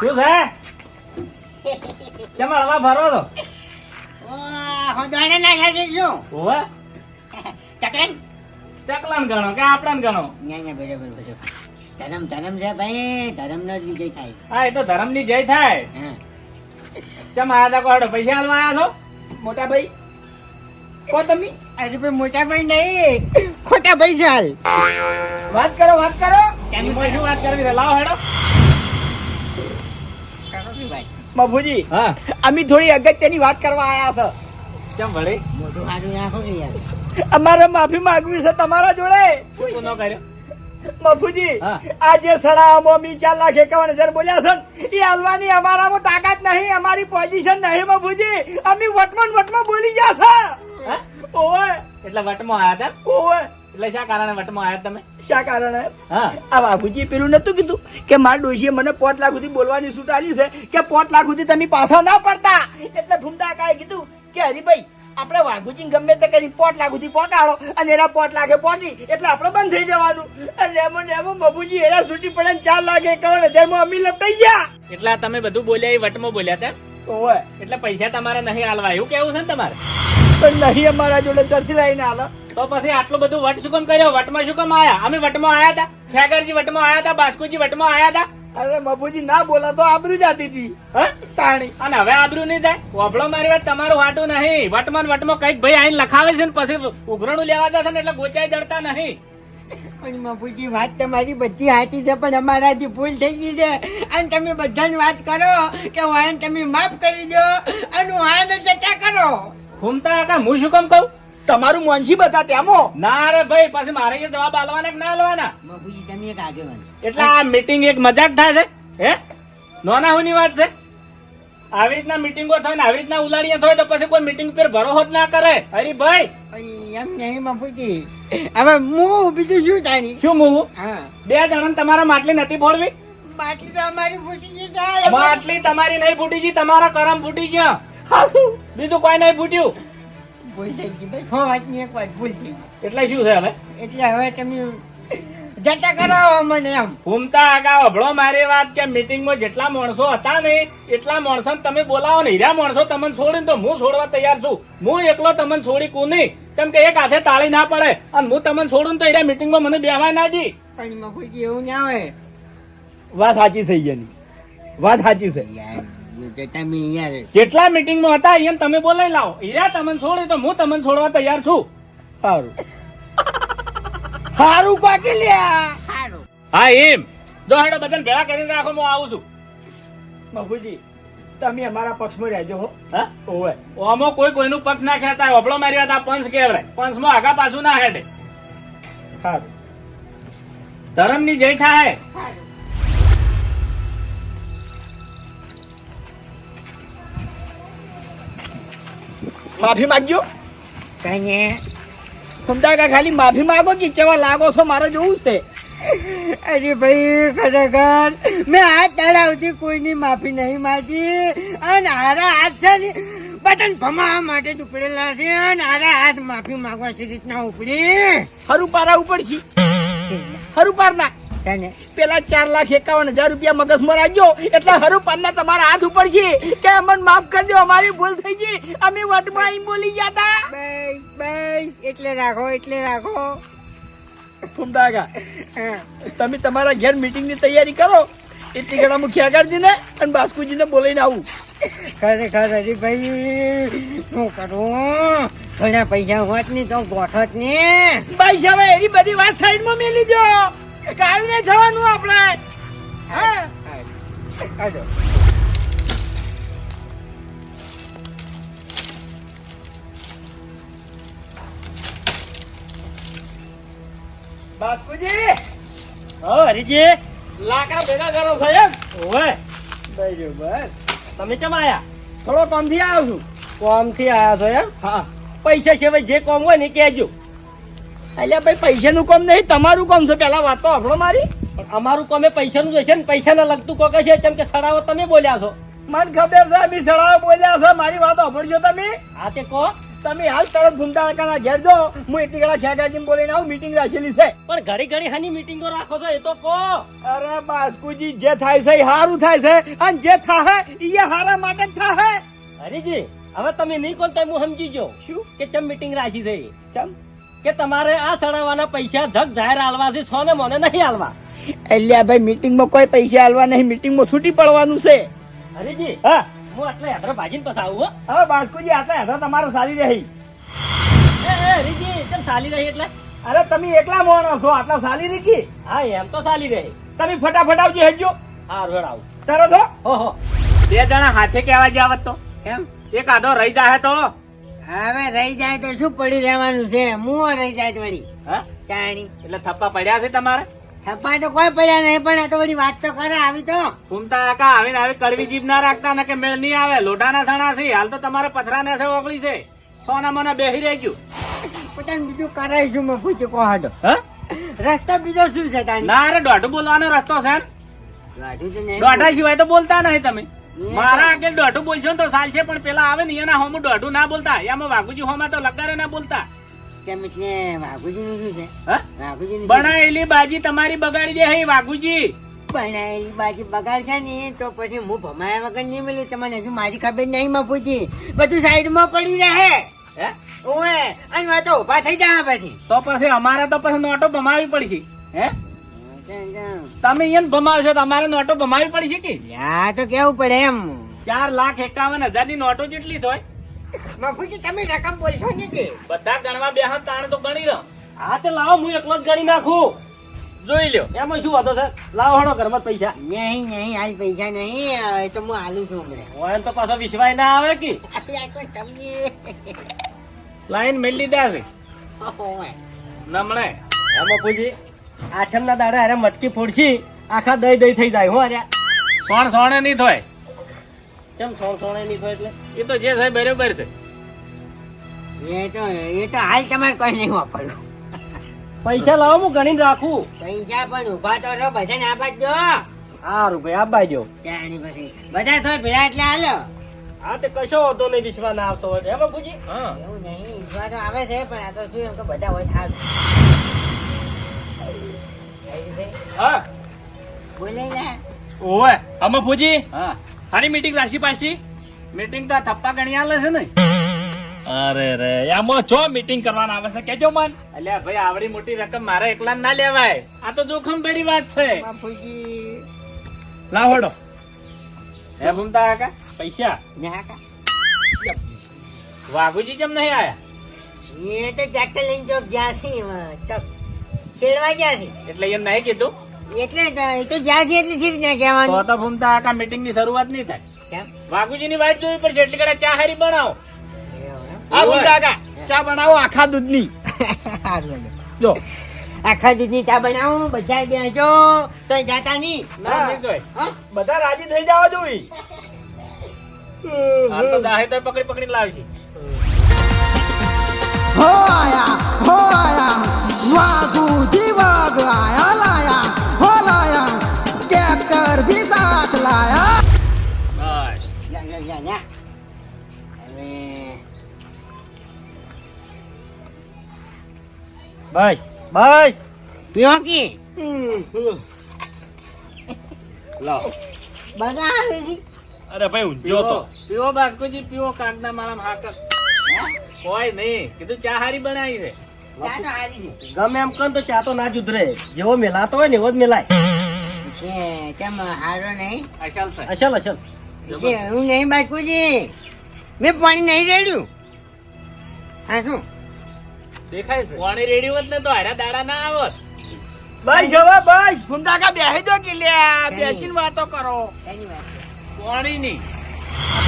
શું છે? કેમ હળવા ભરો છો? હું દોડે નાખ્યા છે શું? ઓવે ચકલેન? ચકલાન ગણો કે આપણાન ગણો? ના ના બરાબર બરાબર. ધરમ ધરમ છે ભાઈ ધરમનો જ વિજય થાય. હા એ તો ધર્મની જય થાય. તમે આ આયા તા પૈસા હાલવા આવ્યા છો? મોટા ભાઈ કો તમે અરે ભાઈ મોટા ભાઈ નહીં. ખોટા પૈસા હાલ વાત કરો વાત કરો. એમાં શું વાત કરવી છે? લાવો હેડો. કરો શું ભાઈ? મફુજી હા. અમે થોડી અગત્યની વાત કરવા આયા કેમ વળી? મોટું સારું નાખો કે યાર. અમારે માફી માંગવી છે તમારા જોડે. શું ગુનો કર્યો? મફુજી આજે આ જે સડામાં મી ચાર લાખ એકાવન હજાર બોલ્યા છે એ હાલવાની અમારામાં તાકાત નહીં અમારી પોઝિશન નહીં મફુજી અમે વટમાં વટમાં બોલી ગયા છે. ઓવે. એટલે વટમાં આયા તા ઓવે. એટલે શા કારણે વટમાં આયા તમે? શા કારણે? હા. આ બાબુજી પેલું નતું કીધું કે મારા ડોશીએ મને પોત લાખ સુધી બોલવાની છૂટ આલી છે કે પોત લાખ સુધી તમે પાછા ના પડતા. એટલે ફૂમતા કાએ કીધું કે હરીભાઈ આપણે વાઘુજી ગમે તે કરી પોટ લાખ સુધી પહોંચાડો અને એના પોત લાગે પહોંચી એટલે આપણે બંધ થઈ જવાનું. અને બાબુજી એના છૂટી પડે ને ચાર લાગે એકાવન હજારમાં અમી લપટાઈ ગયા. એટલે તમે બધું બોલ્યા એ વટમાં બોલ્યા હતા? ઓવે. એટલે પૈસા તમારે નહીં હાલવા. એવું કેવું છે ને તમારે? પણ નહીં અમારા જોડે ચોથી લઈને હાલો તો પછી આટલું બધું વટ શું કેમ કર્યો? વટમાં શું કેમ આયા? અમે વટમાં આયા હતા ખેગરજી વટમાં આયા હતા બાસ્કુજી વટમાં આયા હતા અરે બાપુજી ના બોલા તો આબરૂ જાતી હતી. હા? તાણી. અને હવે આબરૂ નહીં થાય? વભળો મારી વાત તમારું વાટું નહીં. વટમાં વટમાં કંઈક ભાઈ આઈને લખાવે છે ને પછી ઉઘરણું લેવા જશે ને એટલે ગોચાઈ જડતા નહીં. પણ મફુજી વાત તમારી બધી સાચી છે પણ અમારાથી ભૂલ થઈ ગઈ છે. અને તમે બધાની વાત કરો કે હું તમે માફ કરી દો અને વાયન જતા કરો. ઘૂમતા હતા હું શું કેમ કહું? તમારું મનસી બધા તેમો ના રે ભાઈ પછી મારે એ જવાબ આલવાના કે ના આલવાના? બાપુજી તમે એક આગેવાન. એટલે આ મીટિંગ એક મજાક થાય છે હે? નોના હોની વાત છે? આવી રીતના મીટિંગો થાય ને આવી રીતના ઉલાડીએ થાય તો પછી કોઈ મીટિંગ પર ભરોસો જ ના કરે. અરે ભાઈ! એમ નહીં બાપુજી. હવે હું બીજું શું જાણી? શું હા. બે જણા તમારા માટલી નથી ફોડવી? માટલી તો અમારી ફૂટી ગઈ માટલી તમારી નહીં ફૂટી ગઈ તમારા કરમ ફૂટી ગયા. હાસુ બીજું કોઈ નહીં ફૂટ્યું ભૂલ થઈ ગઈ ભાઈ. છ વાતની એક વાત ભૂલ થઈ એટલે શું છે હવે? એટલે હવે તમે જતા કરાવો મને એમ. ઘૂમતા આગા અભળો મારી વાત કે મીટિંગમાં જેટલા માણસો હતા ને એટલા માણસો તમે બોલાવો ને. હીરા માણસો તમને છોડીને તો હું છોડવા તૈયાર છું. હું એકલો તમને છોડી કુની કેમ કે એક હાથે તાળી ના પડે અને હું તમને છોડું ને તો હીરા મીટિંગમાં મને બેહવા ના દી. પણ એવું ના હોય. વાત સાચી છે વાત સાચી છે. જેટલા મીટિંગમાં હતા એમ તમે બોલાવી લાવો. હીરા તમને છોડે તો હું તમને છોડવા તૈયાર છું. સારું સારું કાકી લ્યા સારું હા એમ. જો હેડો બધાને ભેળા કરીને રાખો હું આવું છું. બાપુજી તમે અમારા પક્ષમાં રહેજો હો. હા? ઓવે. ઓમો કોઈ કોઈનું પક્ષ ના ખેતા હોય અભળો મારી વાત આ પંચ કહેવાય. પંચમાં આગા પાછું ના હેડે. સારું ધરમની જય થાય. માફી માંગજો. કઈ સમજા કા ખાલી માફી માગો કે કેવા લાગો છો? મારે જોવું છે. અરે ભાઈ ખરેખર. મેં હાથ તળાવથી કોઈની માફી નહીં માગી. અને હારા હાથ છે ને બટન ભમાવા માટે ઉપડેલા છે. અને હારા હાથ માફી માગવા છે રીતના ઉપડી. હરું પારા ઉપર છી. હરું પાર ના પેલા ચાર લાખ એકાવન હજાર રૂપિયા મગજમાં રાખજો. એટલે હરું પારના તમારા હાથ ઉપર છે કે અમને માફ કરજો અમારી ભૂલ થઈ ગઈ. અમે વટમાં અહીં બોલી ગયા હતા. એટલે રાખો એટલે રાખો. ફૂમદાગા. તમે તમારા ઘેર મીટિંગની તૈયારી કરો. એટલી ઘણા મુખ્ય આગળજીને અને બાસ્કુજીને બોલાવીને આવું. ખરેખર હરીભાઈ શું કરું? ઘણા પૈસા હોત ને તો ગોઠત ને ભાઈ હવે એની બધી વાત સાઈડમાં મેલી દો. કાયું નહીં થવાનું આપણે. હા? આજો બાસ્કુજી હા હરીજી. લાકડા ભેગા કરો છો એમ. ઓય બરાબર. તમે કેમ આયા? થોડો કામથી આવ્યો છું. કામથી આયા છો એમ? હા. પૈસા સિવાય જે કામ હોય ને કહેજો. એટલે ભાઈ પૈસાનું કામ નહીં તમારું કામ છે. પેલા વાતો તો આપણો મારી. પણ અમારું કોમે પૈસાનું જ હશે ને. પૈસાને લગતું કોક છે કેમ કે સડાવો તમે બોલ્યા છો. મને ખબર છે અમે સડાવો બોલ્યા છે. મારી વાતો સાંભળજો તમે. હા તે કહો. તમે હાલ તરત ભૂમતા કાકા ઘેર જો હું એટલી ઘણા ખેગાજી બોલીને આવું મીટિંગ રાખેલી છે. પણ ઘડી ઘડી હાની મીટિંગો રાખો છો એ તો કહો. અરે બાસ્કુજી જે થાય છે એ સારું થાય છે. અને જે થાય એ હારા માટે જ થાહે. હરીજી હવે તમે નહીં કોણ તમે હું સમજી જો શું? કે ચમ મીટિંગ રાખી છે ચમ? કે તમારે આ સડાવવાના પૈસા જગ જાહેર હાલવા છે છો ને મને નહીં હાલવા? એટલે ભાઈ મીટિંગમાં કોઈ પૈસા આલવા નહીં મીટિંગમાં છૂટી પડવાનું છે. હરીજી હા. હું આટલા યાત્રા ભાજીને પછી આવું હો. હવે બાસ્કુજી આટલા યાત્રા તમારે સારી રહી. એ એ, હરીજી કેમ સારી રહી એટલે? અરે તમે એકલા મોણો છો આટલા સારી રીકી હા એમ તો સારી રહી. તમે ફટાફટ આવજો હેજો હા રોડ આવું. તરત હો. હો હો. બે જણા હાથે કહેવા જાવત તો? કેમ? એક આધો રહી જાય તો. હવે રહી જાય તો શું પડી રહેવાનું છે? મુઓ રહી જાય વળી. હા? ચાણી એટલે થપ્પા પડ્યા છે તમારે? થપ્પા તો કોઈ પડ્યા નહીં પણ તો વળી વાત તો કરે આવી તો. ઘૂમતા કાકા આવીને આવી કડવી જીભ ના રાખતા ને કે મેળ નહીં આવે. લોઢાના સણા છે. હાલ તો તમારે પથરાને છે ઓગળી છે. સોના મને બેહી રહેજો પોતાનું બીજું કરાવીશું મેં પૂછ્યું કહો હાડો હા? રસ્તો બીજો શું છે ના અરે દોઢું બોલવાનો રસ્તો છે. દોઢા સિવાય તો બોલતા નહીં તમે. મારા આગળ દોઢું બોલશો ને તો ચાલશે પણ પેલા આવે ને એના હોમું દોઢું ના બોલતા. એમાં વાઘુજી હોમા તો લગાડે ના બોલતા. છે? બનાયેલી બાજી તમારી બગાડી દે હે વાઘુજી. બનાયેલી બાજી બગાડ છે ને તો પછી હું ભમાયા વગર નહીં મળ્યું તમને હજુ મારી ખબર નહીં માં પૂછી બધું સાઈડમાં પડ્યું રહે. હે? ઓએ અને વાત તો ઊભા થઈ જાય પછી તો પછી અમારે તો પછી નોટો ભમાવી પડશે. હે? તમે એને ભમાવશો તો અમારે નોટો ભમાવી પડશે કે? યા તો કેવું પડે એમ. ચાર લાખ એકાવન હજારની નોટો જેટલી થાય મફુજી તમે રકમ બોલશો ને કે? બધા ગણવા બેહન તાણે તો ગણી લો. હા તે લાવો હું એકલો જ ગણી નાખું. જોઈ લ્યો. એમાં શું વાતો છે? લાવો હણો ઘરમાં પૈસા. નહીં નહીં આજ પૈસા નહીં એ તો હું હાલું છું હમણાં. હોય તો પાછો વિશ્વાય ના આવે કે? લાઈન મેલી દે છે નમણે. એમાં પૂછી આઠમ ના દાડે અરે મટકી ફોડશી આખા દઈ દઈ થઈ જાય હો અરે સોણ સોણે નહીં થાય કેમ સોળ સોણે નહીં થાય એટલે? એ તો જે સાહેબ બરોબર છે. એ તો એ તો હાલ તમારે કોઈ નહીં વાપરવું. પૈસા લાવો હું ગણીને રાખું. પૈસા પણ ઊભા તો રહો ભજન આપા જ દો. સારું ભાઈ આપવા દો. ત્યાંની પછી. બધા થોડા ભેળા એટલે હાલો. હા તે કશો વાંધો નહીં વિશ્વાસ ના આવતો હોય. એમાં પૂછી હા. એવું નહીં તો આવે છે પણ આ તો શું એમ કે બધા હોય સારું હા. બોલે લે ઓવે. અમે ફૂજી? હા. હારી મીટિંગ રાશી પાછી? મીટિંગ તો થપ્પા ગણી આલે છે ને. અરે રે આમાં ચો મીટિંગ કરવાના આવે છે કેજો મન. અલ્યા ભાઈ આવડી મોટી રકમ મારે એકલા ના લેવાય. આ તો જોખમ ભરી વાત છે. બાપુજી લાવડો હે ભૂમતા કાકા? પૈસા. ને કા વાઘુજી કેમ નહીં આયા? એ તો ટ્રેક્ટર લઈને ચોક જ્યાંથી ચોક છેડવા છે. એટલે એમ નહીં કીધું? એટલે એ તો જ્યાંથી એટલે છે ને કહેવાનું. તો ભૂમતા કાકા મીટિંગની શરૂઆત નહીં થાય. કેમ? વાઘુજી ની વાત જોવી પડશે એટલી કડા ચા હારી બનાવો. હા ભૂમતા કાકા ચા બનાવો આખા દૂધની. સારું જો. આખા દૂધની ચા બનાવું બધા બેસો તો જાતા નહીં. ના? બધા રાજી થઈ જવા જોઈ. હાલ તો દાહે તો પકડી પકડી લાવશે. હો આયા હો આયા વાઘુજી વાઘ આયા લાયા હો લાયા ટ્રેક્ટર ભી સાથ લાયા બસ યા, યા, યા, યા. હવે બસ બસ પીવો કી લાવો બધા આવે છે અરે ભાઈ ઊંઝો તો પીવો પીવો બાસ્કોજી પીવો કાગના માળા હાકર કોઈ નહીં. કીધું ચા હારી બનાવી છે. ચા તો હારી ગમે એમ કર તો ચા તો ના જ ઉતરે. જેવો મેલાતો હોય ને એવો જ મેલાય. છે કેમ હારો નહીં. અસલ છે. અસલ અસલ. હું નહીં બાકુજી મેં પાણી નહીં રેડ્યું. હા શું? દેખાય છે. પાણી રેડી હોત ને તો હારા દાડા ના આવત. બસ હવે બસ. કાકા બેસી દો કે લ્યા બેસીને વાતો કરો. પાણી ની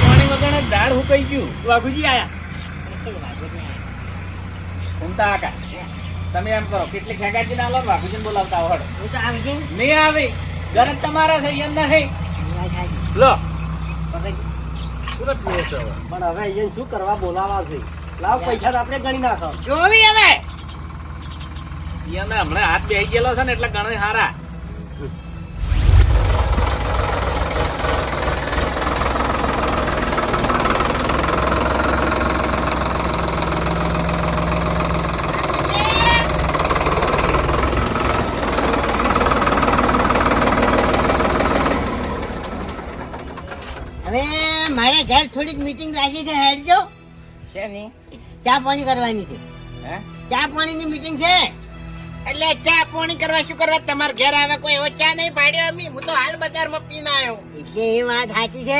પાણી વગર જ ઝાડ હુકાઈ ગયું. વાઘુજી આયા. ઘૂમતા આકા તમે એમ કરો કેટલી ખેગાજી ના લો વાઘુજી બોલાવતા આવડો હું તો આવશે ને. નહીં આવી. ઘર તમારા છે એમ નથી લો. સુરત પીવો છો પણ હવે અહીંયા શું કરવા બોલાવા છે? લાવ પૈસા તો આપણે ગણી નાખો. જોવી હવે. એને હમણાં હાથ બેસી ગયેલો છે ને એટલે ગણે હારા. મારે ઘર થોડીક મીટિંગ રાખી છે હેડજો. શેની? ચા પાણી કરવાની છે. હે? ચા પાણીની મીટિંગ છે. એટલે ચા પાણી કરવા શું કરવા? તમારા ઘેર આવે કોઈ એવો ચા નહીં પાડ્યો અમી? હું તો હાલ બજારમાં પીને આવ્યો. એટલે એ વાત સાચી છે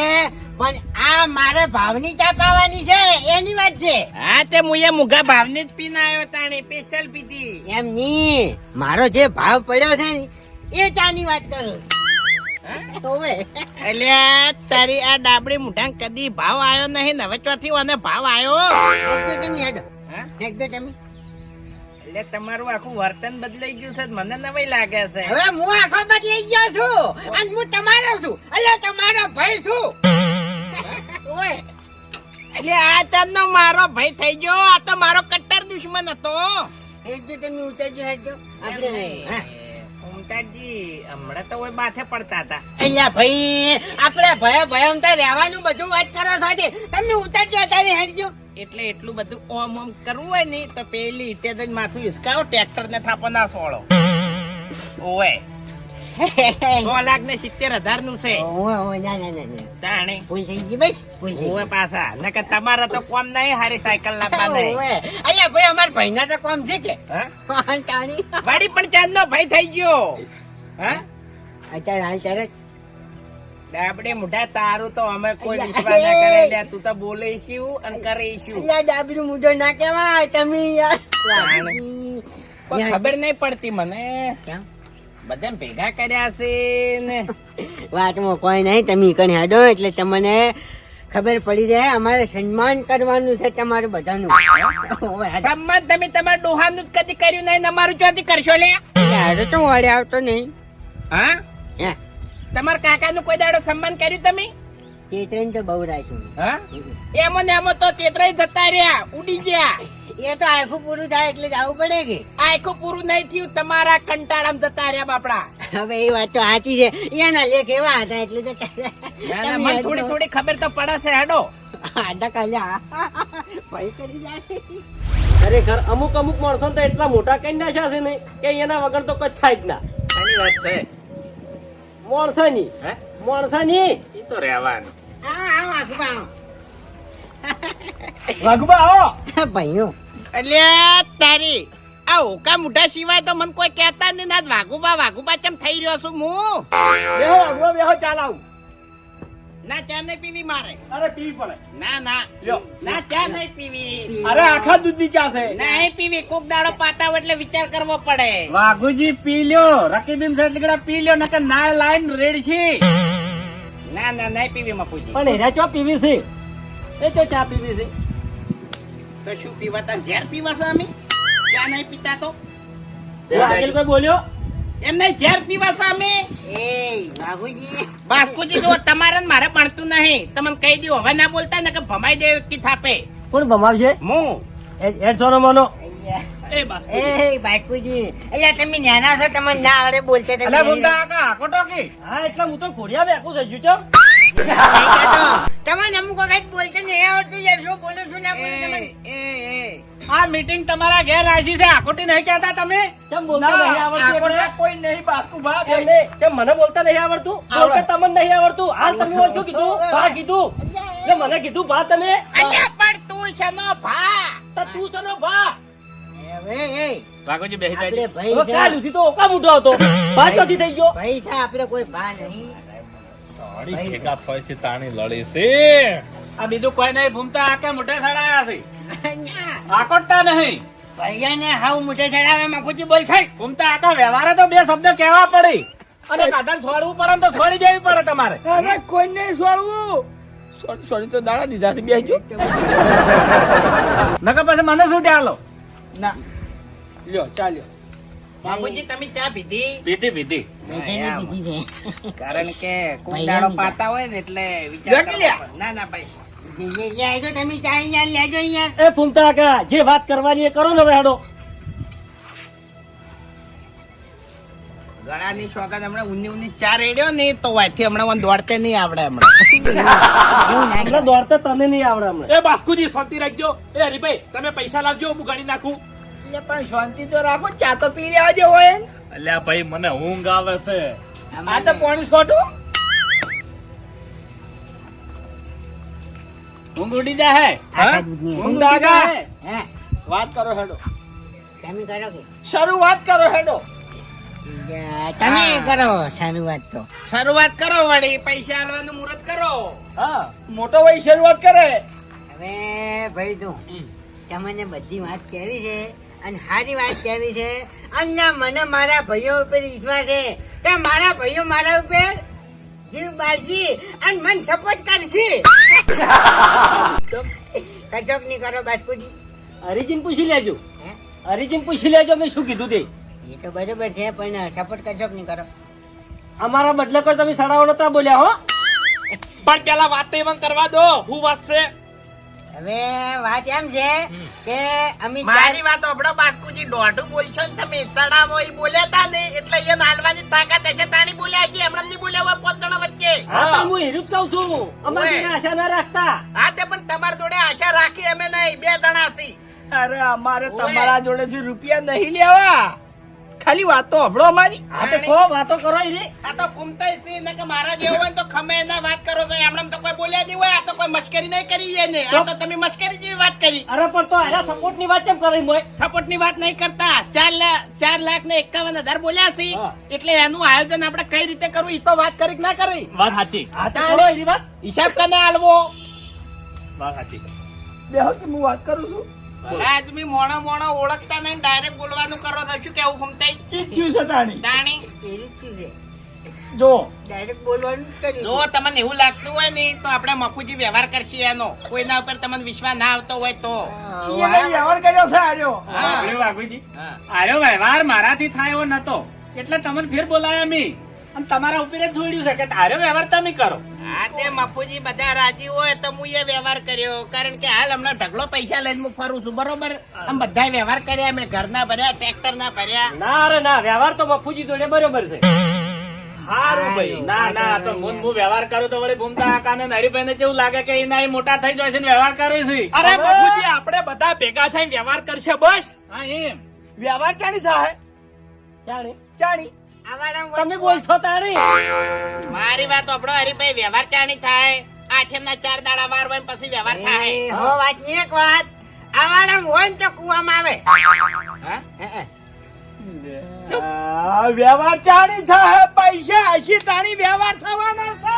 પણ આ મારે ભાવની ચા પાવાની છે એની વાત છે. હા તે હું એ મુગા ભાવને જ પીને આવ્યો તાણે સ્પેશિયલ પીધી. એમ ની મારો જે ભાવ પડ્યો છે ને એ ચાની વાત કરું એટલે તારી આ ડાબડી મુઠાં કદી ભાવ આવ્યો નહીં હવે ચોથી મને ભાવ આવ્યો એટલે તમારું આખું વર્તન બદલાઈ ગયું છે મને નવાઈ લાગે છે. હવે હું આખો બદલાઈ ગયો છું. અને હું તમારો છું. એટલે તમારો ભાઈ છું. ઓય એટલે આ તનનો મારો ભાઈ થઈ ગયો. આ તો મારો કટ્ટર દુશ્મન હતો. એકદો તમે ઉતરજો હેડજો. આપણે હા હમણાં તો ઓય માથે પડતા હતા. અહીંયા ભાઈ આપણે ભય ભયમ તો રહેવાનું બધું વાત કરો આજે. તમે ઉતરજો અત્યારે હેડજો. એટલે એટલું બધું ઓમ ઓમ કરવું હોય ને તો પેલી જઈને માથું હિસકાવો ટ્રેક્ટર ને થાપો ના સોળો. ઓવે સો લાખ ને સિત્તેર હજારનું છે. ઓય, ઓય, ના ના ના ના. તાણી. ભૂલ થઈ ગઈ ભાઈ ભૂલ થઈ ઓવે પાછા. નકર તમારે તો કોમ નહીં હારી સાયકલ લાવવા નહીં ઓય. ભાઈ અમાર ભાઈના તો કોમ છે કે? હા? હા, તાણી. વાડી પણ ચાંદનો ભાઈ થઈ ગયો. હા? અત્યારે હાલ ત્યારે ડાબડે મુઢા તારું તો અમે કોઈ વિશ્વાસ ના કરે. તું તો બોલે શું અને કરે શું અહીંયા ડાબડું મૂઢો ના કહેવાય તમે યાર. ખબર નહીં પડતી મને. કેમ? બધા ભેગા કર્યા છે ને. વાતમાં કોઈ નહીં તમે કણ હાડો એટલે તમને ખબર પડી જાય અમારે સન્માન કરવાનું છે તમારું બધાનું. સન્માન તમે તમારા ડોહાનું જ કદી કર્યું નહીં અમારું ચોથી કરશો લે? હેડો તો વળે આવતો નહીં. હે. તમારા કાકાનું કોઈ દાડો સન્માન કર્યું તમે? ચેતન તો બહુ રાખ્યું હા? એમ ને એમ તો તેતરાય જતા રહ્યા ઉડી ગયા. એ તો આખું પૂરું થાય એટલે જવું પડે કે? આખું પૂરું નહીં થયું તમારા કંટાળામાં જતા રહ્યા બાપડા. હવે એ વાત તો સાચી છે. એના લેખ એવા હતા એટલે તો ના, ના, મને થોડી થોડી ખબર તો પડે છે હેડો. આડા કાલ્યા. ભાઈ કરી જાય ખરેખર અમુક અમુક માણસો તો એટલા મોટા કઈ નાખ્યા છે નહીં કે એના વગર તો કઈ થાય જ ના. એની વાત છે. માણસાની. હે? માણસાની. એ તો રહેવાનું. વાઘુબા આવો. ભાઈઓ. એટલે તારી આ ઓકા મોઢા સિવાય તો મને કોઈ કહેતા નહીં ના વાઘુબા વાઘુબા કેમ થઈ રહ્યો છું હું? બેહો આગળ બેહો ચાલ આવું. ના ચા નહીં પીવી મારે. અરે પી પડે. ના ના. લ્યો. ના ચા નહીં પીવી. અરે આખા દૂધની ચા છે. નહીં પીવી. કોક દાડો પાતા હોય એટલે વિચાર કરવો પડે. વાઘુજી પી લ્યો. રકીબીમ સાહેબ પી લ્યો. નકર ના લાઈન રેડ છે. ના ના ના પીવી માં મપુજી પણ એના ચો પીવી છે? એ તો ચા પીવી છે? તો શું પીવા તા ઝેર પીવા છે અમે? ચા નહીં પીતા તો? એ આગળ કોઈ બોલ્યો? એમ નહીં ઝેર પીવા છે અમે? એ બાબુજી બાસ્કુજી જો તમારે ને મારે ભણતું નહીં. તમને કહી દઉં હવે ના બોલતા ને કે ભમાઈ દે કી થાપે. કોણ ભમાવશે? હું. Add સોનો mono. એ બસ એ બાપુજી એટલે તમે નાના છો તમને ના આવડે બોલતે તમે અલ્યા ભૂમતા કાકા આકોટો કી હા એટલે હું તો ઘોડિયા બેઠું થઈ ગયું તમને અમુક વખત બોલતે નહીં આવડતું યાર શું બોલું છું ના બોલું એ તમને એ એ આ મીટિંગ તમારા ઘેર રાજી છે આકોટી નહીં કહેતા તમે? કેમ બોલતા નહીં આવડતું? કોઈ નહીં. કેમ મને બોલતા નહીં આવડતું? બોલતા તમને નહીં આવડતું? હાલ તમે ઓછું કીધું? ભા કીધું? એટલે મને કીધું ભા તમે? અલ્યા પણ તું છે ભા. તો તું છે ભા. એ વાઘુજી બેસી જાય ભાઈ કાલ સુધી તો ઓકા મૂઠો હતો ચોથી થઈ ગયો. ભાઈ છે આપણે કોઈ ભા નહીં. સાડી ભેગા થાય છે તાણી લડી છે. આ બીજું કોઈ નહીં ભૂમતા આકે મોઢે સડાયા છે. આકોટતા નહીં. ભૈયાને હાવ મોઢે ચડાવે માફુજી બોલ છે ભૂમતા આકા વ્યવહારે તો બે શબ્દ કહેવા પડી. અને કાઢાને છોડવું પડે તો છોડી જવી પડે તમારે. અરે કોઈ નહીં છોડવું? સોરી સોરી તો દાડા દીધા છે બેસજો નકર પછી મને શું ચાલો ના. લ્યો ચાલ્યો બાબુજી તમે ચા પીધી? પીધી પીધી. કારણ કે એમ પાતા હોય ને એટલે વિચાર. ના ના ભાઈ જે જે જે આવજો તમે ચા અહીંયા લેજો અહીંયા. એ ફૂમતા કાકા જે વાત કરવાની એ કરો ને હવે હેડો. ગળાની સોગંદ હમણાં ઊંધી ઊંધી ચા રેડ્યો ને તો વાયથી હમણાં મને દોડતે નહીં આવડે હમણાં. દોડતા તને નહીં આવડે હમણાં. એ બાસ્કુજી શાંતિ રાખજો. એ હરીભાઈ તમે પૈસા લાવજો હું ગણી નાખું. એટલે પણ શાંતિ તો રાખો ચા તો પી લેવા જેવો હોય એટલે ભાઈ મને ઊંઘ આવે છે. આ તો પોણી છોટું ઊંઘ ઉડી જાય હે? ઊંઘ જાય હે? વાત કરો હેડો. તમે કરો કે. શરૂઆત કરો હેડો. તમે કરો શરૂઆત તો. શરૂઆત કરો વળી પૈસા આલવાનું મુહૂર્ત કરો. હા મોટો ભાઈ શરૂઆત કરે. હવે ભાઈ તું તમને બધી વાત કેવી છે? અને સારી વાત કેવી છે અને મને મારા ભાઈઓ ઉપર વિશ્વાસ છે. કે મારા ભાઈઓ મારા ઉપર? જીવ બાળજી અને મન સપોર્ટ કરશે કચોક નહીં કરો બાસ્કુજી હરિજીન પૂછી લેજો. હે? હરિજીન પૂછી લેજો મેં શું કીધું તે? એ તો બરોબર છે પણ સપોર્ટ કચોક નહીં કરો. અમારા બદલે કોઈ તમે સડાવડો નતા બોલ્યા હો. પણ પેલા વાત તો એમાં કરવા દો. હું વાત છે? હવે વાત એમ છે કે અમે મારી વાત ઓબડો બાસ્કુજી દોઢું બોલશો ને તમે તળાવો ઈ બોલ્યા તા ને એટલે એ નાલવાની તાકાત હશે તાની બોલ્યા છે હમણાં નહીં બોલ્યા હોય પોત જણા વચ્ચે. હા તો હું હેરું કઉ કહું છું. અમારી આશા ના રાખતા. હા તે પણ તમારા જોડે આશા રાખી અમે નહીં બે જણા છી. અરે અમારે. તમારા જોડેથી રૂપિયા નહીં લેવા. ખાલી વાતો હબળો અમારી. આ તો કો વાતો કરો ઈ આ તો ફૂમતાઈ સી ને કે મારા જેવો હોય તો ખમે ના વાત કરો તો એમણે તો કોઈ બોલ્યા નહીં હોય આ તો કોઈ મશ્કરી નહીં કરી એને આ તો તમે મશ્કરી જેવી વાત કરી. અરે પણ તો આના સપોર્ટની વાત કેમ કરી મોય સપોર્ટની વાત નહીં કરતા. ચાર લાખ ચાર લાખ ને એકાવન હજાર બોલ્યા છે. એટલે એનું આયોજન આપણે કઈ રીતે કરવું એ તો વાત કરી કે ના કરી? વાત સાચી. આ તો કરો વાત. હિસાબ કને આલવો? વાત સાચી. દેહો કે હું વાત કરું છું? આદમી મોણો મોણો ઓળખતા નહીં ડાયરેક્ટ બોલવાનું કરો તો શું કેવું ફૂમતાઈ ઈ છે તાણી. તાણી? એ રીતનું છે જો. ડાયરેક્ટ બોલવાનું જો તમને એવું લાગતું હોય ને તો આપણે મફુજી વ્યવહાર કરશે એનો. કોઈના ઉપર તમને વિશ્વાસ ના આવતો હોય તો. વ્યવહાર કર્યો છે આર્યો. હા. સાંભળ્યું આર્યો વ્યવહાર મારાથી થાય એવો નતો. એટલે તમને ફેર બોલાયા મી. અને તમારા ઉપર જ છે કે તારે વ્યવહાર તમે કરો. હા તે મફુજી બધા રાજી હોય તો હું એ વ્યવહાર કર્યો. કારણ કે હાલ હમણાં ઢગલો પૈસા લઈને હું ફરું છું બરોબર? આમ બધા વ્યવહાર કર્યા મેં ઘરના ભર્યા ટ્રેક્ટર ના ભર્યા. ના અરે ના વ્યવહાર તો મફુજી જોડે બરોબર છે. સારું ભાઈ. ના ના તો હું હું વ્યવહાર કરું તો વળી ભૂમતા કાકા ને હરીભાઈ ને કેવું લાગે કે એના એ મોટા થઈ જાય છે ને વ્યવહાર કરે છે? અરે બાપુજી આપણે બધા ભેગા થઈને વ્યવહાર કરશે બસ. હા એમ. વ્યવહાર ચાણી થાય? ચાણી. ચાણી. તમે બોલશો તાણી મારી વાત આપણો હરીભાઈ વ્યવહાર ચાણી થાય? આઠેમ ના ચાર દાડા વાર હોય પછી વ્યવહાર થાય. હો વાતની એક વાત. આવારામ હોય ને તો કુવામાં આવે. વ્યવહાર ચાણી થાય પૈસા હસી તાણી વ્યવહાર થવાનો છે.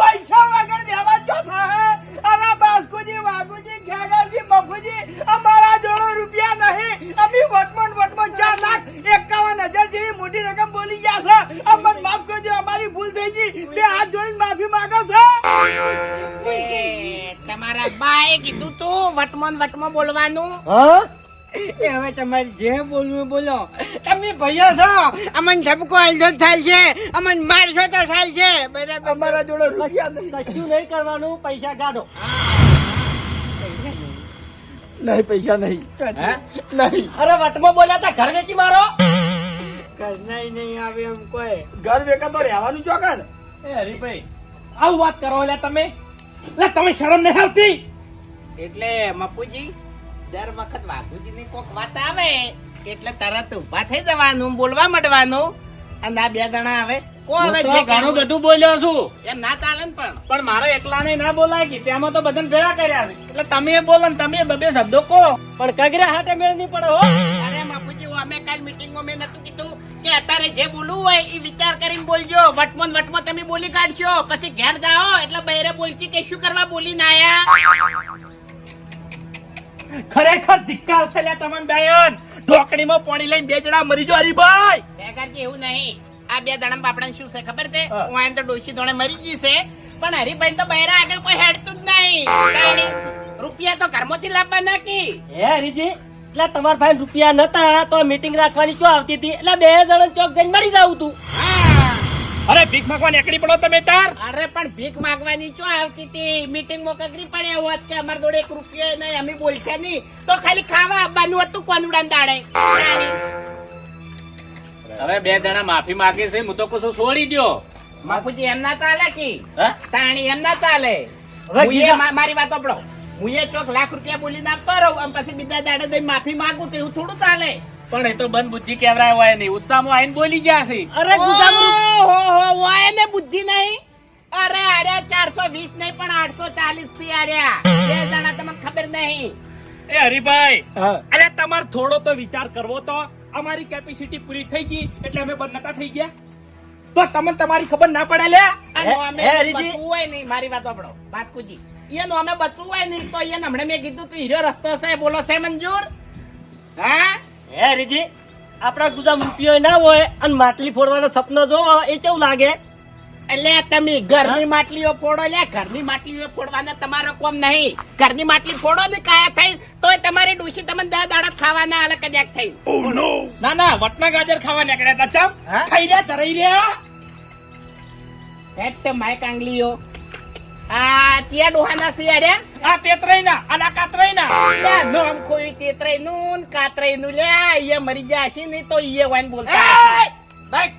પૈસા વગર વ્યવહાર ચો થાય અરે બાસ્કુજી વાગુજી ખેગાજી મફુજી અમારા જોડે રૂપિયા નહીં. અમે વટમન ને ચાર લાખ એકાવન હજાર જેવી મોટી રકમ બોલી ગયા છે. અમને માફ કરજો અમારી ભૂલ થઈ ગઈ. બે હાથ જોડીને માફી માંગો છે? તમારા બાએ કીધું તું વટમન ને વટમાં બોલવાનું. હા? એ હવે તમારે જે બોલવું બોલો. તમે ભાઈઓ છો? અમન ઠપકો આલજો થાય છે. અમન મારશો તો થાય છે. બરાબર. અમારા જોડે રૂપિયા નહીં. કશું નહીં કરવાનું પૈસા કાઢો. નહીં પૈસા નહીં. નહીં. અરે વટમાં બોલ્યા તા ઘર વેચી મારો. કરનાય નહીં આવે એમ કોઈ. ઘર વેકા તો રહેવાનું ચોકડ એ હરીભાઈ આવું વાત કરો એટલે તમે. એટલે તમે શરમ નહીં આવતી. એટલે મપુજી દર વખત વાઘુજી ની કોક વાત આવે એટલે તરત ઊભા થઈ જવાનું બોલવા માંડવાનું. અને આ બે જણા આવે. હવે જે ઘણું બધું બોલ્યો છું. એમ ના ચાલે ને પણ. પણ મારે એકલાને ના બોલાય કે તેમાં તો બધાને ભેળા કર્યા છે. એટલે તમે બોલો ને તમે બબે શબ્દો કહો. પણ કગરે હાટે મેળ નહીં પડે હો. અરે બાપુજી અમે કાલ મીટિંગમાં મેં નતું કીધું કે અત્યારે જે બોલવું હોય એ વિચાર કરીને બોલજો. વટમોન વટમો વટમાં તમે બોલી કાઢશો. પછી ઘેર જાઓ એટલે બહેરે બોલશી કે શું કરવા બોલી ના આયા? ખરેખર ધિક્કાર છે લ્યા તમને બેન ઢોકણીમાં પાણી લઈને બે જણા મરી જો હરીભાઈ. બેકારજી એવું નહીં. આ બે દણમ બાપડા શું છે ખબર છે? હા. આને તો ડોશી ધોણે મરી ગઈ છે. પણ હરીભાઈ તો બહેરા આગળ કોઈ હેડતું જ નહીં. રૂપિયા તો ઘરમાંથી લાવવા નાખી. હે હરીજી એટલે તમારા ભાઈ રૂપિયા નતા તો મીટિંગ રાખવાની ચો આવતી હતી? એટલે બે જણ ચોક જઈને મરી જાવ તું. હા અરે ભીખ માંગવા નીકળી પડો તમે તાર. અરે પણ ભીખ માંગવાની ચો આવતી હતી? મીટિંગમાં કગરી પડ્યા હોત કે અમાર જોડે એક રૂપિયો નહીં અમે બોલશે નહીં. તો ખાલી ખાવા આવવાનું હતું કોનુડા દાડે. હવે બે જણા માફી માંગે છે હું તો કશું છોડી દ્યો. બાપુજી એમ ના ચાલે કી? તાણી એમ ના ચાલે. મારી વાત આપડો હું એ ચોક લાખ રૂપિયા બોલીને નાખતો રહું પછી બીજા દાડે માફી માંગુ તો એવું થોડું ચાલે. પણ એ તો બંધ બુદ્ધિ કેવરાય હોય નહીં. ઉત્સાહમાં આઈને બોલી ગયા છે. અરે ગુજામ ઓહો, હો, હો, એને બુદ્ધિ નહીં. અરે અરે ચારસો વીસ નહીં પણ આઠસો ચાલીસથી આર્યા બે જણા તમને ખબર નહીં. એ હરિભાઈ અરે તમારે થોડો તો વિચાર કરવો તો. અમારી કેપેસિટી પૂરી થઈ ગઈ એટલે અમે બંધ નતા થઈ ગયા. તો તમને તમારી ખબર ના પડે લે. હોય નહીં મારી વાત સાંભળો બાસ્કુજી એનું અમે બચવું હોય નહીં તો એને હમણાં મેં કીધું તું હીરો રસ્તો છે બોલો છે મંજૂર. હા? હે રીજી આપણા ગુજા રૂપિયો ના હોય અને માટલી ફોડવાનો સપનો જોવો એ કેવું લાગે? એટલે તમે ઘરની માટલીઓ ફોડો લે ઘરની માટલીઓ ફોડવાના તમારો કોમ નહીં. ઘરની માટલી ફોડો ને કાયા થઈ તોય તમારી ડોશી તમને દસ દાડા ખાવાના અલગ કદાચ થઈ. ના ના વટના ગાજર ખાવા નીકળ્યા હતા ચમ. ખાઈ રહ્યા ધરાઈ રહ્યા હેટ માય કાંગલીઓ આ ત્યાં ડોહાના સિયા રે આ તેતરાઈ ના અને આ ના નોમ કોઈ તેતરાઈ નું ને કાતરાઈ નું લે એ મરી છે નહીં તો ઈએ વાઈન બોલતા. ભાઈ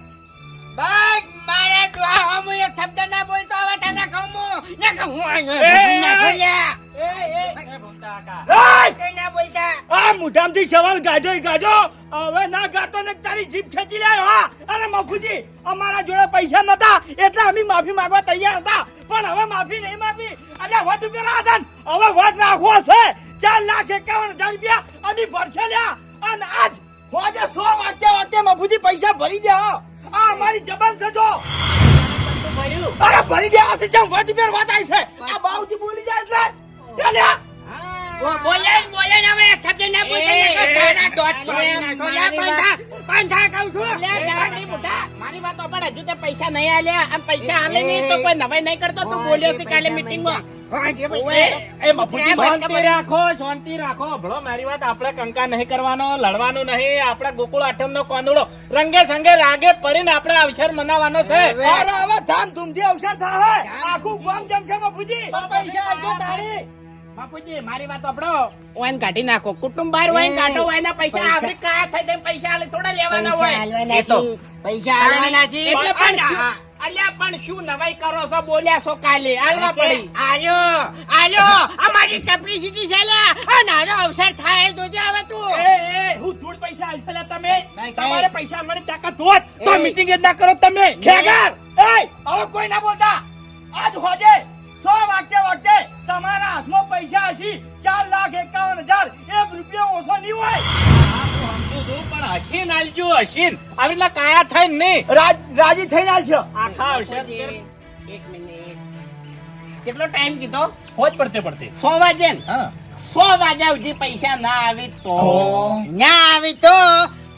ભાઈ મારા ડોહા હું એક શબ્દ ના બોલતો હવે તને કહું હું ને કહું એ, ના બોલ્યા એ, એ, એ, ભૂમતા કાકા. એય! કઈ ના બોલતા આ મોઢામાંથી સવાલ ગાઢો ય હવે ના ગાતો ને તારી જીભ ખેંચી લે હા અને મફુજી અમારા જોડે પૈસા નતા એટલે અમે માફી માંગવા તૈયાર હતા પણ હવે માફી નહીં માંગવી અલ્યા વધુ પેલા આદન હવે વટ રાખવો છે ચાર લાખ એકાવન હજાર રૂપિયા અને ભરશે લ્યા. અને આજ હોજે સો વાગ્યા વાગ્યા મફુજી પૈસા ભરી દે આ અમારી જબાન છે જો. અરે ભરી દે આ સિસ્ટમ વટ રૂપિયા વાત આવી છે. આ બાઉજી બોલી જાય એટલે. ચાલ્યા બોલે બોલે ને હવે શબ્દ ના બોલતા ને તારા દોત પાડી નાખો. લે પાંઠા પાંઠા કહું છું. લે, ડાડી મોટા મારી વાત સાંભળ, હજુ તે પૈસા નહીં આલ્યા. આમ પૈસા આલે નહીં તો કોઈ નવાઈ નહીં કરતો. તું બોલ્યો છે કાલે મીટિંગમાં એ, એ મફુજી શાંતિ રાખો શાંતિ રાખો. ભલો મારી વાત આપણે કંકા નહીં કરવાનો લડવાનું નહીં. આપણે ગોકુળ આઠમ નો કોંદડો રંગે સંગે રાગે પડીને આપણે અવસર મનાવવાનો છે. અરે હવે ધામધૂમથી અવસર થાય આખું ગામ જમશે બાપુજી પૈસા આપજો તાળી. બાપુજી મારી વાત સાંભળો વાઈન કાઢી નાખો. કુટુંબ બહાર વાઈન કાઢો વાઈના પૈસા કાયા થાય તેમ પૈસા થોડા લેવાના હોય. પૈસા હાલવાના છે એટલે પણ અલ્યા પણ શું નવાઈ કરો છો? બોલ્યા છો કાલે. આલવા પડી. આલ્યો આલ્યો અમારી કેપેસિટી છે લ્યા. આ નાનો અવસર થાય તો જે હવે તું. એ, એ, હું ધૂળ પૈસા આલશે તમે. તમારે પૈસા આલવાની તાકાત હોત. તો. મીટિંગ જ ના કરો તમે. ખેગર. એ હવે કોઈ ના બોલતા. આજ હોજે. સો વાગ્યે વાગ્યે તમારા હાથમાં પૈસા હશે. ચાર લાખ એકાવન હજાર. એક રૂપિયો ઓછો નહીં હોય. હસીન આલજો હસીન આવી રીતના કાયા થાય નહીં. રાજ રાજી થઈને આવશે આખા અવસર એક મિનિટ કેટલો ટાઈમ કીધો? હોજ પડતે પડતે. સો વાગે હા. સો વાગ્યા સુધી પૈસા ના આવે તો? ના આવી તો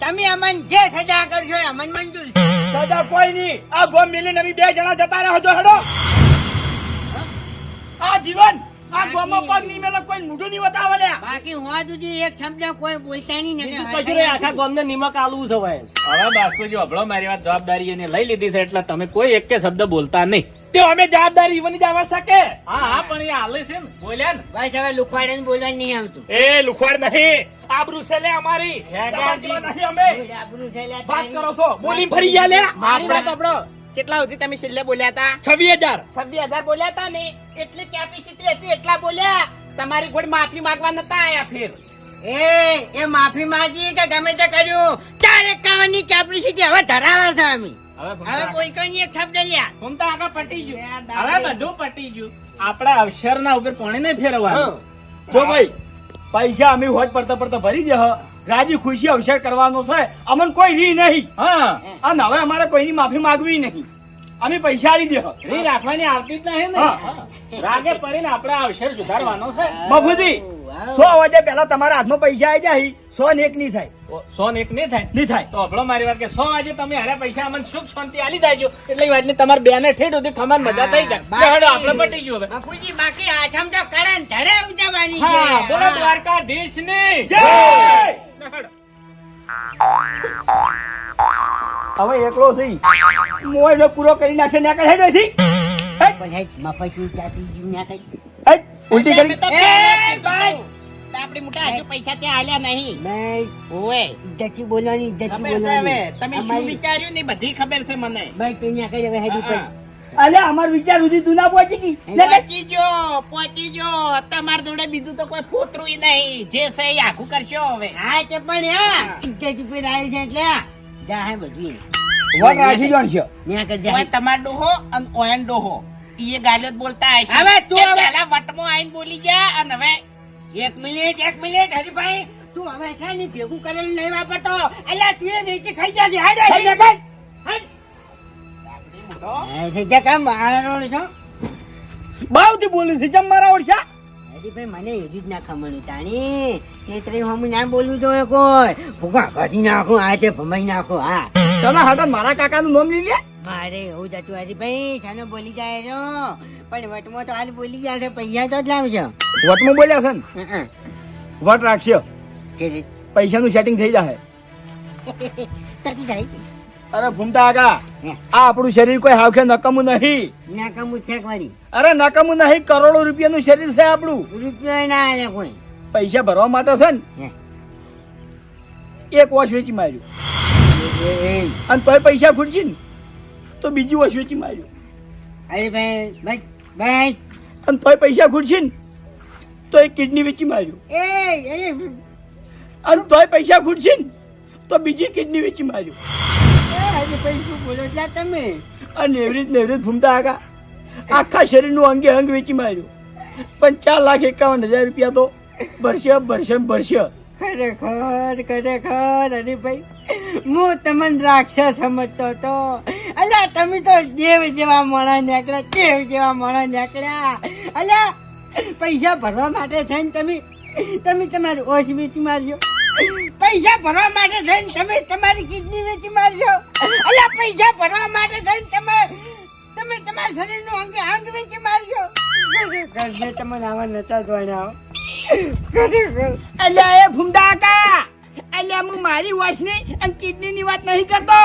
તમે અમન જે સજા કરશો એ અમને મંજૂર છે. સજા કોઈ નહીં. આ ગોમ મિલી નવી બે જણા જતા રહો છો હેડો. આ જીવન આ ગોમો પગની મેલો કોઈ મુઢું ની બતાવે લ્યા બાકી હું દુજી એક શબ્દ કોઈ બોલતા નહીં ને કશું નહીં, આખા ગામને નિમક આલવું છે ભાઈ. હવે બાસ્કોજી અભળો મારી વાત જવાબદારી એને લઈ લીધી છે એટલે તમે કોઈ એક કે શબ્દ બોલતા નહીં. તે અમે જવાબદારી ઈવન જ આવવા શકે. હા હા પણ એ હાલે છે ને બોલ્યા ને. ભાઈ સાહેબ લુખવાડે બોલવાનું નહીં આવતું. એ લુખવાડ નહીં આબરૂ છે લે અમારી. નહીં અમે. આબરૂ છે લે વાત કરો છો બોલી ફરી ગયા લે. મારી વાત સાંભળો કેટલા સુધી તમે છેલ્લે બોલ્યા હતા? છવ્વી હજાર. છવ્વી હજાર બોલ્યા હતા ને? એટલી કેપેસિટી હતી એટલા બોલ્યા. તમારી કોઈ માફી માંગવા નતા આયા ફેર. એ એ માફી માંગી કે ગમે તે કર્યું. ચાર એકાવનની કેપેસિટી હવે ધરાવે છે અમે. હવે કોઈ ભૂમતા- એક શબ્દ લ્યા ભૂમતા આગળ પટી ગયું. હવે બધું પટી ગયું. આપણા અવસર ના ઉપર પાણી નહીં ફેરવવા જો ભાઈ પૈસા અમે હોજ પડતા પડતા ભરી દે હ. રાજી ખુશી અવસર કરવાનો છે. અમને કોઈ રી નહીં. હા. અને હવે અમારે કોઈની માફી માંગવી નહીં. અમે પૈસા આલી દે. રી રાખવાની આવતી જ નહીં ને. રાગે પડીને આપણે અવસર સુધારવાનો છે. બાપુજી સો વાગે પેલા તમારા હાથમાં પૈસા આવી જાય સો ને એક નહીં થાય. સો ને એક નહીં થાય? નહીં થાય. તો આપણો મારી વાત કે સો વાગે તમે હારે પૈસા અમને સુખ શાંતિ આલી જાય એટલે એ વાતની તમારે બેને ઠેઠ સુધી ખમાન મજા થઈ જાય. હેડો, આપણે પટી ગયું હવે. બાપુજી બાકી આઠમ તો કરે ને ધરે ઉજવવાની છે. બોલો દ્વારકાધીશની જય! હવે એકલો છે મોય પૂરો કરી નાખશે ને કઈ નથી પણ હે, મફતની ચાટી જીવ ના કઈ. ઉલટી કરી? એ, ભાઈ. કીધું. મોટા હજુ પૈસા ત્યાં આલ્યા નહીં. નહીં, ઓવે. ઇજ્જતથી બોલવાની, ઇજ્જતથી ખબર છે હવે. બોલવાની. તમે શું વિચાર્યું ને બધી ખબર છે મને. ભાઈ, તું કરી હવે ઉપર. અલે અમાર વિચાર સુધી તું ના પહોંચી ગઈ. પહોંચી જો પહોંચી જો તમાર જોડે બીજું તો કોઈ ફોતરું નહીં. જે છે એ આખું કરશો હવે. હા, તે પણ હા, ઇજ્જત ઉપર આવેલ છે એટલે જા હે બધું. વટ રાશી જણ છે. ન્યા કર જા. તમાર ડોહો અને ઓયન ડોહો. ઈએ ગાલ્યો જ બોલતા હશે. હવે તું પહેલા વટમાં આઈને બોલી જા અને હવે એક મિનિટ એક મિનિટ હરીભાઈ તું હવે છે ને ભેગું કરેલું નહીં વાપરતો? અલ્યા તું એ વેચી ખાઈ જશે હાડ ખાઈ જા, ખાઈ. કામ મારો છો બાવથી બોલું મને એવી જ ના ખમણ તાણી. તેતરી હું ના બોલવું જોઈએ કોઈ. ભૂખા કાઢી નાખું આ છે ભમાઈ નાખું હા. સના હાટા મારા કાકાનું નામ લઈ લે? મારે એવું જ હતું હરીભાઈ છાનો બોલી જાય છો પણ વટમાં તો હાલ બોલી જાય છે પૈસા તો જ લાવશો વટમાં બોલ્યા છે ને. વટ રાખશે. પૈસાનું સેટિંગ થઈ જાય જાય. અરે ભૂમતા આગા. આ આપણું શરીર કોઈ હાવખે નકમું નહીં. નકમું કમું છે વાળી અરે નકમું નહીં કરોડો રૂપિયાનું શરીર છે આપણું. રૂપિયા ના આલે કોઈ. પૈસા ભરવા માટે છે ને. એક વોશ વેચી માર્યું. અને તોય પૈસા ખૂટશે ને તો બીજી વોશ વેચી માર્યું. અરે ભાઈ ભાઈ ભાઈ. અને તોય પૈસા ખૂટશે ને તો એક કિડની વેચી માર્યું. એ અને તોય પૈસા ખૂટશે ને તો બીજી કિડની વેચી માર્યું. હરીભાઈ શું બોલો? છો તમે. આ એવી રીત ને એવી આગા. આખા શરીરનું અંગે અંગ વેચી માર્યું. પણ ચાર લાખ એકાવન હજાર રૂપિયા તો ભરશે ને ભરશે. ખરેખર ખરેખર હરીભાઈ હું તમને રાક્ષસ સમજતો તો અલ્યા, તમે તો દેવ જેવા મોણા નીકળ્યા, દેવ જેવા મોણા નીકળ્યા. અલ્યા, પૈસા ભરવા માટે થઈને તમે તમે તમારું ઓશ વેચી મારજો પૈસા ભરવા માટે થઈને તમે તમારી કિડની વેચી મારજો. અલ્યા પૈસા ભરવા માટે થઈને તમે તમે તમારા શરીરનું અંગે અંગ વેચી મારજો. ઘરને તમને આવા નતા ખરેખર અલ્યા એ ભૂમડા કા અલ્યા હું મારી વોશની અને કિડનીની વાત નહીં કરતો.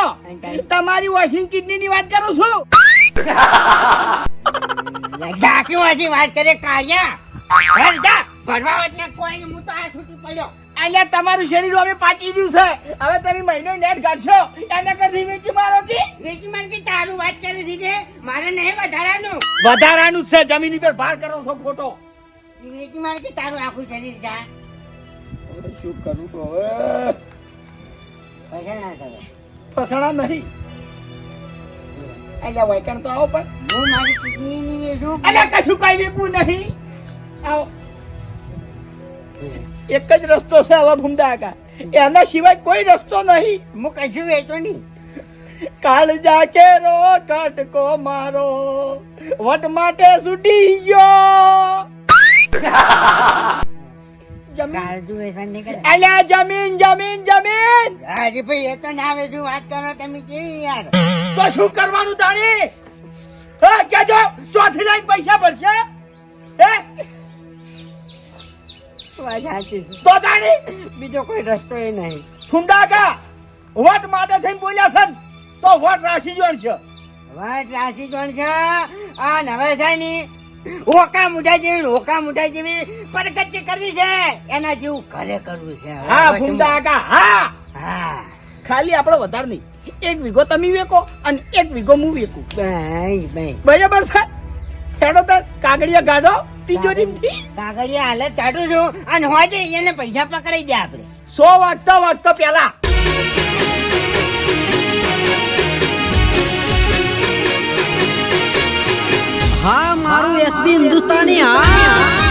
તમારી વોશની કિડનીની વાત કરું છું. ડાક્યુમાંથી વાત કરે? કાળિયા. ભરવા વચને કોઈ હું તો આ છૂટી પડ્યો. અલ્યા તમારું શરીર હવે પાચી ગયું છે. હવે તમે મહિનો નેટ કાઢશો એના કરતી વેચી મારો કે? વેચી માર કે તારું વાત કરી દીધે. મારે નહીં વધારાનું. વધારાનું જ છે જમીન પર ભાર કરો છો ખોટો. ઈ વેચી માર કે તારું આખું શરીર જા. શું કરું તો હવે? પસણા ના પસણા નહીં. અલ્યા વૈકણ તો આવો પણ. હું મારી કિડની ની વેચું. અલ્યા કશું કઈ વેચવું નહીં. આવો. એક જ રસ્તો છે આવા ભૂંડા કાકા એના સિવાય કોઈ રસ્તો નહીં. હું કશું વેચો નહીં. કાળજા કેરો કટકો મારો. વટ માટે સુટી ગયો. જમીન. જમીન જમીન જમીન. હાજી ભાઈ એ તો ના વેચું. વાત કરો તમે છે યાર? તો શું કરવાનું તાણી? કેજો ચોથી લાઈન પૈસા ભરશે. હે? વાત સાચી છે. તો તાણી બીજો કોઈ રસ્તો એ નહીં. ફુંડા કા વટ માટે થઈને બોલ્યા છે ને, તો વટ રાશિ જોણ છે. વાત રાશિ જોણ છે? આ નવે છે ની ઓકા મુઢા જેવી ઓકા મુઢા જેવી પરગતિ કરવી છે. એના જેવું ઘરે કરવું છે. હવે હા વચમાં. ફુંડા કા હા. હા. ખાલી આપણે વધારે નહીં. એક વીઘો તમે વેકો અને એક વીઘો હું વેકું. બાઈ બાઈ બરાબર છે? હેડો તાર કાગળિયા ગાડો તિજોરીમાંથી કાગળિયા હાલે ચાટું છું. અને હોજે એને પૈસા પકડાઈ દે આપણે. સો વાગતા વાગતા પેલા. હા મારું એસબી હિન્દુસ્તાની હા.